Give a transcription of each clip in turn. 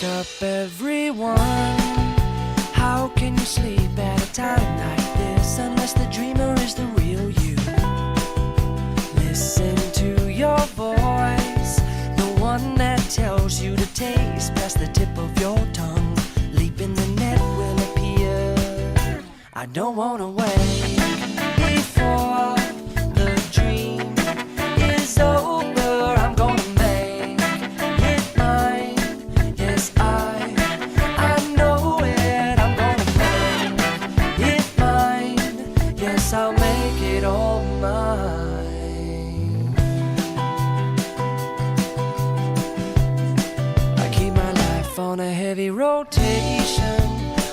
Wake up, everyone. How can you sleep at a time like this unless the dreamer is the real you? Listen to your voice, the one that tells you to taste past the tip of your tongue. Leap in the net will appear. I don't wanna wait rotation,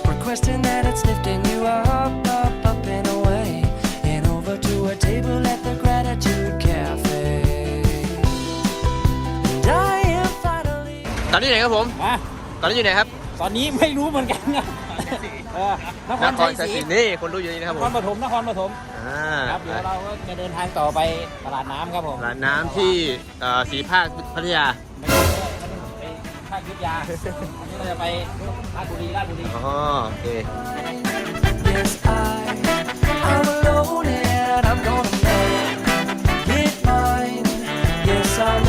requesting that it's lifting you up, up, up and away, and over to a table at the Gratitude Cafe. And I am finally. ตอนนี้อยู่ไหนครับผม มาตอนนี้อยู่ไหนครับตอนนี้ไม่รู้เหมือนกันนะเออนครนคชัรยชัยศศรีรีนี่คนรู้อยู่นี่นะครับนผครมปฐมนครปฐมอ่าครับเดี๋ยวเราก็จะเดินทางต่อไปตลาดน้ำครับผมร้านน้ำที่เอ่อสีภาคพัทยาไม่ใช่ไปภาคยุทธยา อันนี้เราจะไปราชบุรีราชบุรี อ๋อโอเค Yes, I, I'm alone and I'm gonna make it mine. Yes, I'll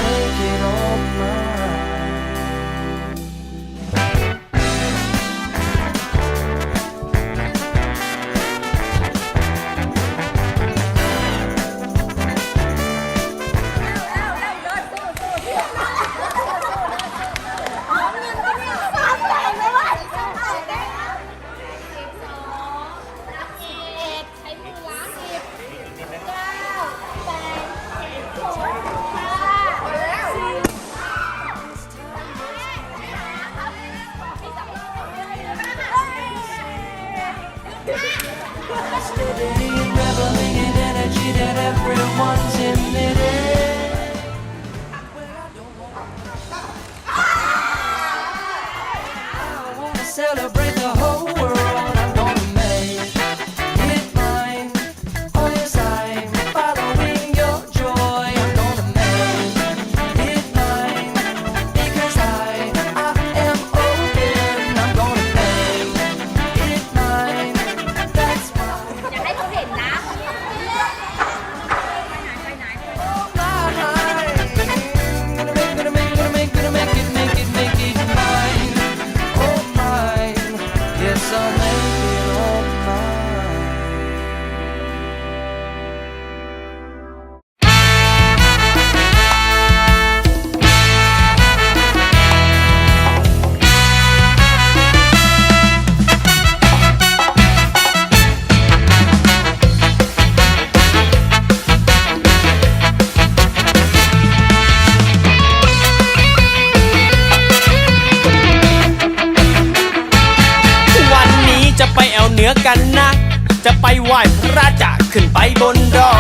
จะไปไหว้พระจะขึ้นไปบนดอ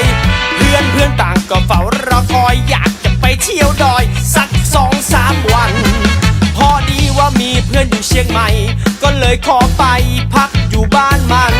ย เพื่อนเพื่อนต่างก็เฝ้ารอคอยอยากจะไปเที่ยวดอย สักสองสามวัน พอดีว่ามีเพื่อนอยู่เชียงใหม่ ก็เลยขอไปพักอยู่บ้านมัน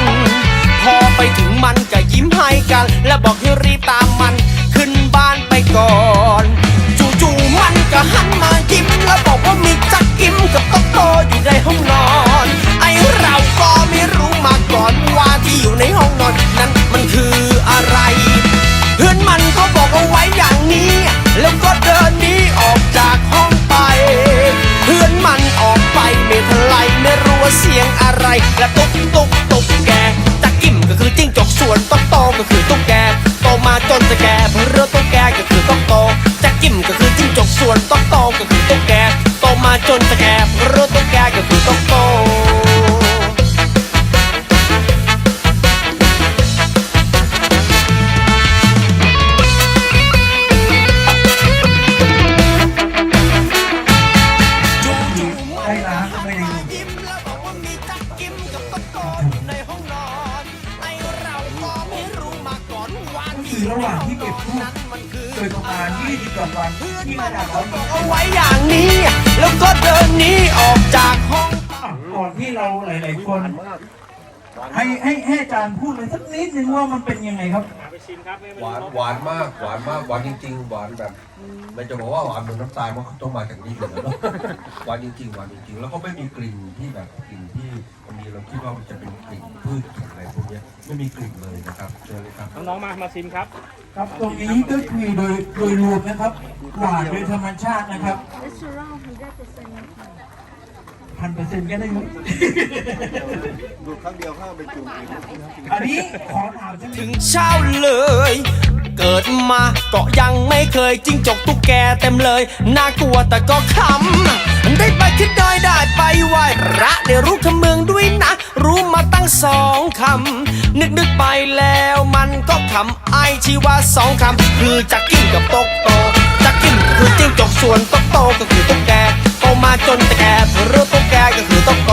ส่วนต๊อกโตก็คือตุ๊กแกโตมาจนจะแก่ราะเรือตุ๊กแกก็คือต๊อกโตได้น้ำไม่ได้เงินยิ้มแล้วบอกว่ามีจักกิ้มกับโตอยู่ในห้องนอนไอเราไม่รู้มาก่อนว่าคือระหว่างที่เก็บทูบโด ยประมาณ20กว่าวันที่มาดับร้อกเอาไว้อย่างนี้ แล้วก็เดินหนีออกจากห้องก่อนที่เราหลาย ๆ คน ให้ให้ให้อาจารย์พูดเลยสักนิดนึงว่ามันเป็นยังไงครับ หวานหวานมากหวานมากหวานจริง ๆ หวานแบบไม่จะบอกว่าหวานเหมือนน้ำตาลเพราะเขาต้องมาจากนี่เลยนะ หวานจริงๆหวานจริงๆ แล้วก็ไม่มีกลิ่นที่แบบกลิ่นที่บางทีเราคิดว่ามันจะเป็นกลิ่นพืชกลิ่นอะไรพวกเนี้ยไม่มีกลิ่นเลยนะครับเชิญเลยครับ น้องๆมามาชิมครับ ครับตรงนี้ก็คือโดยโดยรวมนะครับ หวานโดยธรรมชาตินะครับ Restaurant 100%พันเปอร์เซ็นต์ก็ได้ครับดูครั้งเดียวเข้าไปจุ่มอันนี้ขอถามสักนิถึดงเช้าเลย เกิดมาก็ยังไม่เคยจิ้งจกตุ๊กแกเต็มเลย น่ากลัวแต่ก็ขำ ได้ไปคิดได้ได้ไปไหวพระได้รู้คำเมืองด้วยนะ รู้มาตั้งสองคำ นึกนึกไปแล้วมันก็ขำไอชีว่าสองคำ คือจักกิ้งกับตกโตจักกิ้งคือจิ้งจกส่วนตกโตก็คือตกแกโตมาจนแต่แกเรื่องตกแกก็คือตกโต